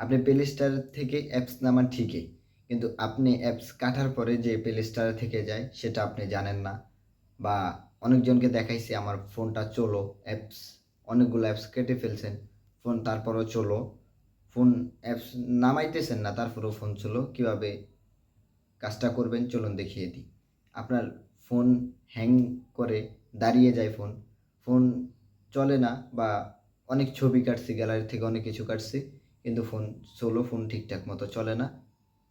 আপনি play store থেকে apps নামান ঠিকই, কিন্তু আপনি অ্যাপস কাটার পরে যে প্লে স্টোরে থেকে যায়, সেটা আপনি জানেন না। বা অনেকজনকে দেখাইছি, আমার ফোনটা চলো। অ্যাপস অনেকগুলো অ্যাপস কেটে ফেলছেন, ফোন তারপরও চলো। ফোন অ্যাপস নামাইতেছেন না, তারপরেও ফোন চলো। কীভাবে কাজটা করবেন, চলুন দেখিয়ে দিই। আপনার ফোন হ্যাং করে দাঁড়িয়ে যায় ফোন। ফোন চলে না, বা অনেক ছবি কাটছি গ্যালারি থেকে অনেক কিছু কাটছি। কিন্তু ফোন চলো ফোন ঠিকঠাক মতো চলে না।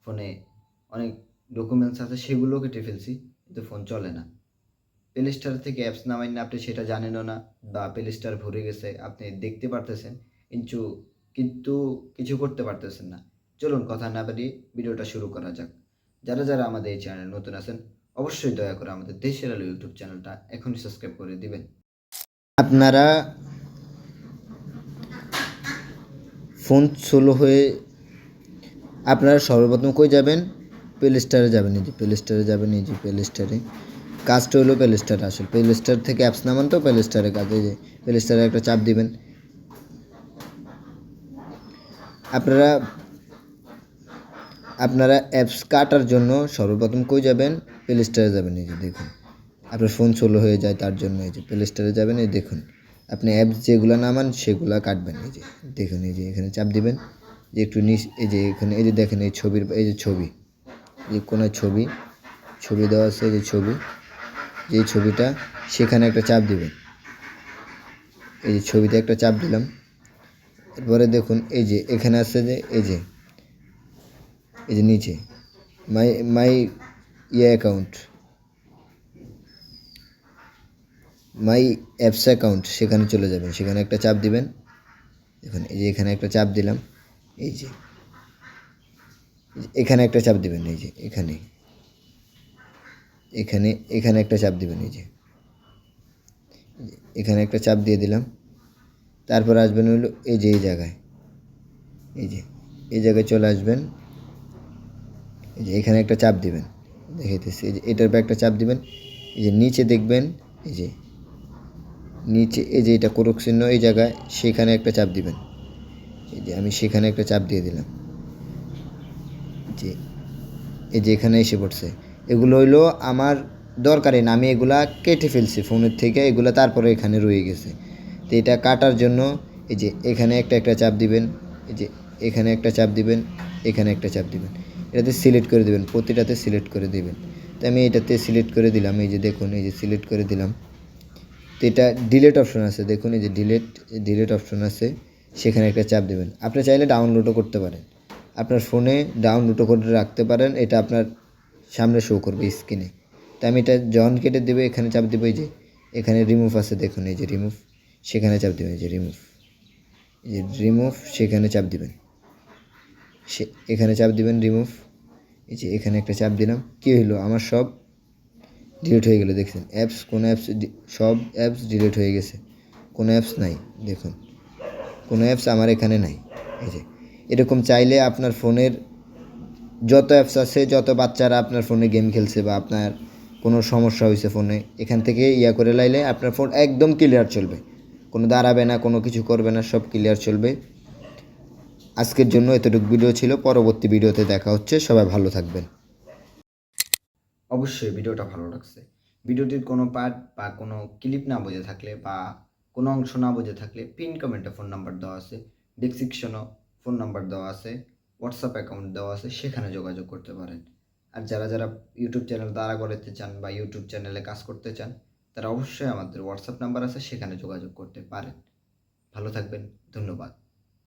ফোনে অনেক ডকুমেন্টস আছে সেগুলো কেটে ফেলছি, কিন্তু ফোন চলে না। প্লে স্টোর থেকে অ্যাপস নামাই না, আপনি সেটা জানেনও না, বা প্লে স্টোর ভরে গেছে, আপনি দেখতে পারতেছেন, কিন্তু কিন্তু কিছু করতে পারতেছেন না। চলুন কথা না বাড়িয়ে ভিডিওটা শুরু করা যাক। যারা যারা আমাদের এই চ্যানেল নতুন আছেন, অবশ্যই দয়া করে আমাদের দেশের আলো ইউটিউব চ্যানেলটা এখনই সাবস্ক্রাইব করে দিবেন। আপনারা ফোন স্লো হয়ে আপনারা সর্বপ্রথম কই যাবেন? প্লে স্টোরে যাবেন, এই যে প্লে স্টোরে যাবেন, এই যে প্লে স্টোরে কাজটা হলো প্লে স্টোরে আসলে। প্লে স্টোর থেকে অ্যাপস নামান তো প্লে স্টোরে কাজ, এই যে প্লে স্টোরে একটা চাপ দিবেন। আপনারা আপনারা অ্যাপস কাটার জন্য সর্বপ্রথম কই যাবেন? প্লে স্টোরে যাবেন, এই যে দেখুন। আপনার ফোন স্লো হয়ে যায় তার জন্য, এই যে প্লে স্টোরে যাবেন, এই দেখুন। আপনি অ্যাপস যেগুলো নামান, সেগুলো কাটবেন। এই যে, দেখুন, এই যে এখানে চাপ দিবেন। যে একটু নিচ, এই যে এখানে, এই যে দেখেন, এই ছবির, এই যে ছবি। যে কোনো ছবি ছবি দেওয়া আছে যে ছবি। যে ছবিটা, সেখানে একটা চাপ দিবেন। এই যে ছবিতে একটা চাপ দিলাম। এরপরে দেখুন, এই যে এখানে আছে যে, এই যে এই যে নিচে, মাই মাই ইয়ে অ্যাকাউন্ট। মাই অ্যাপস অ্যাকাউন্ট, সেখানে চলে যাবেন। সেখানে একটা চাপ দিবেন। দেখুন, এই যে এখানে একটা চাপ দিলাম। এই যে, এখানে একটা চাপ দিবেন, এই যে, এখানে। এখানে এখানে একটা চাপ দিবেন, এই যে। এখানে একটা চাপ দিয়ে দিলাম। তারপর আসবেন হলো এই যে, এই জায়গায়। এই যে, এই জায়গায় চলে আসবেন। এই যে, এখানে একটা চাপ দিবেন। দেখাইতেছি, এই যে, এটার উপর একটা চাপ দিবেন। এই যে, নিচে দেখবেন, এই যে নিচে, এই যে এটা কোরক চিহ্ন, এই জায়গায় সেখানে একটা চাপ দিবেন। এই যে আমি সেখানে একটা চাপ দিয়ে দিলাম। যে এই যে এখানে এসে পড়ছে। এগুলো হইল আমার দরকারি না, আমি এগুলা কেটে ফেলছি ফোনের থেকে, এগুলো তারপরে এখানে রয়ে গেছে। তো এটা কাটার জন্য এই যে এখানে একটা একটা চাপ দিবেন, এই যে এখানে একটা চাপ দিবেন, এখানে একটা চাপ দিবেন। এটাতে সিলেক্ট করে দিবেন, প্রতিটাতে সিলেক্ট করে দিবেন। তো আমি এটাতে সিলেক্ট করে দিলাম, এই যে দেখুন, এই যে সিলেক্ট করে দিলাম। তো এটা ডিলেট অপশন আছে, দেখুন এই যে ডিলেট ডিলেট অপশন আছে, সেখানে একটা চাপ দেবেন। আপনি চাইলে ডাউনলোডও করতে পারেন। আপনার ফোনে ডাউনলোডও করে রাখতে পারেন, এটা আপনার সামনে শো করবে স্ক্রিনে তো আমি এটা জন কেটে দেবে, এখানে চাপ দেবো, এই যে এখানে রিমুভ আছে, দেখুন এই যে রিমুভ সেখানে চাপ দেবেন, এই যে রিমুভ এই যে রিমুভ সেখানে চাপ দিবেন। সে, এখানে চাপ দিবেন রিমুভ এই যে এখানে একটা চাপ দিলাম, কী হইল? আমার সব ডিলিট হয়ে গেলো, দেখছেন? অ্যাপস কোনো অ্যাপস সব অ্যাপস ডিলিট হয়ে গেছে। কোনো অ্যাপস নাই, দেখুন। কোনো অ্যাপস আমার এখানে নাই। এই যে, এরকম চাইলে আপনার ফোনের যত অ্যাপস আছে, যত বাচ্চারা আপনার ফোনে গেম খেলছে বা আপনার কোনো সমস্যা হয়েছে ফোনে, এখান থেকে ইয়া করে লাইলে আপনার ফোন একদম ক্লিয়ার চলবে। কোনো দাঁড়াবে না, কোনো কিছু করবে না, সব ক্লিয়ার চলবে। আজকের জন্য এতটুকু ভিডিও ছিল। পরবর্তী ভিডিওতে দেখা হচ্ছে। সবাই ভালো থাকবেন। অবশ্যই ভিডিওটা ভালো লাগছে। ভিডিওটির কোনো পার্ট বা কোনো ক্লিপ না বুঝে থাকলে বা কোনো অংশ না বুঝে থাকলে পিন কমেন্টে ফোন নাম্বার দেওয়া আছে ডিসক্রিপশনও ফোন নাম্বার দেওয়া আছে হোয়াটসঅ্যাপ অ্যাকাউন্ট দেওয়া আছে, সেখানে যোগাযোগ করতে পারেন। আর যারা যারা ইউটিউব চ্যানেল দাঁড়া করতে চান বা ইউটিউব চ্যানেলে কাজ করতে চান, তারা অবশ্যই আমাদের হোয়াটসঅ্যাপ নাম্বার আছে, সেখানে যোগাযোগ করতে পারেন। ভালো থাকবেন, ধন্যবাদ।